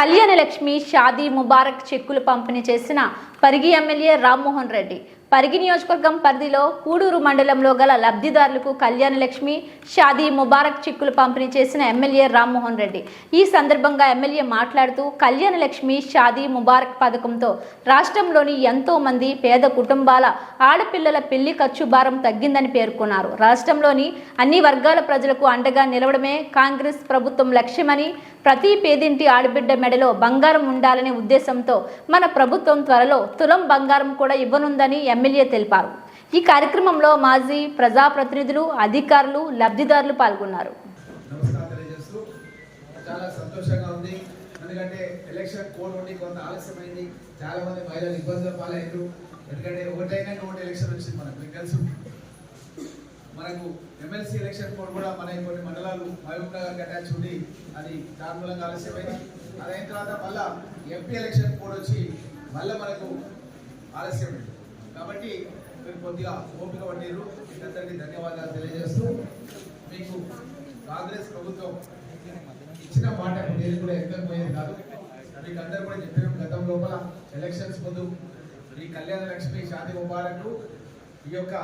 కళ్యాణ లక్ష్మి షాదీ ముబారక్ చెక్కులు పంపిణీ చేసిన పరిగి ఎమ్మెల్యే రామ్మోహన్ రెడ్డి. పరిగి నియోజకవర్గం పరిధిలో కూడూరు మండలంలో గల లబ్ధిదారులకు కళ్యాణ లక్ష్మి షాదీ ముబారక్ చిక్కులు పంపిణీ చేసిన ఎమ్మెల్యే రామ్మోహన్ రెడ్డి. ఈ సందర్భంగా ఎమ్మెల్యే మాట్లాడుతూ కళ్యాణ లక్ష్మి షాదీ ముబారక్ పథకంతో రాష్ట్రంలోని ఎంతో మంది పేద కుటుంబాల ఆడపిల్లల పెళ్ళి ఖర్చు భారం తగ్గిందని పేర్కొన్నారు. రాష్ట్రంలోని అన్ని వర్గాల ప్రజలకు అండగా నిలవడమే కాంగ్రెస్ ప్రభుత్వం లక్ష్యమని ప్రతి పేదింటి ఆడబిడ్డ మెడలో బంగారం ఉండాలనే ఉద్దేశంతో మన ప్రభుత్వం త్వరలో తులం బంగారం కూడా ఇవ్వనుందని ఎమ్మెల్యే తెలిపారు. ఈ కార్యక్రమంలో మాజీ ప్రజాప్రతినిధులు అధికారులు లబ్ధిదారులు పాల్గొన్నారు. చాలా సంతోషంగా ఉంది. ఎందుకంటే ఎలక్షన్ కోడ్ ఉండి కొంత ఆలస్యమైంది. చాలా మంది మహిళలు ఇబ్బందులు పాలయ్యారు ఎందుకంటే ఒకటైనా ఒకటి ఎలక్షన్ వచ్చింది మనకు. మీకు తెలుసు. మనకు ఎమ్మెల్సీ ఎలక్షన్ కోడ్ కూడా మన కొన్ని మండలాలు మహబూబ్ నగర్ అటాచ్ అది దాని మూలంగా ఆలస్యమైంది. అదైన తర్వాత మళ్ళా ఎంపీ ఎలక్షన్ కోడ్ వచ్చి మళ్ళీ మనకు ఆలస్యమైంది. కాబట్టి మీరు కొద్దిగా ఓపిక పట్టిరు మీకు ధన్యవాదాలు తెలియజేస్తూ మీకు కాంగ్రెస్ ప్రభుత్వం ఇచ్చిన మాట నేను కూడా ఎక్కకపోయేది కాదు. మీకు అందరు కూడా చెప్పారు గతం లోపల ఎలక్షన్స్ ముందు ఈ కళ్యాణ లక్ష్మి శాంతి ముబారక్ ఈ యొక్క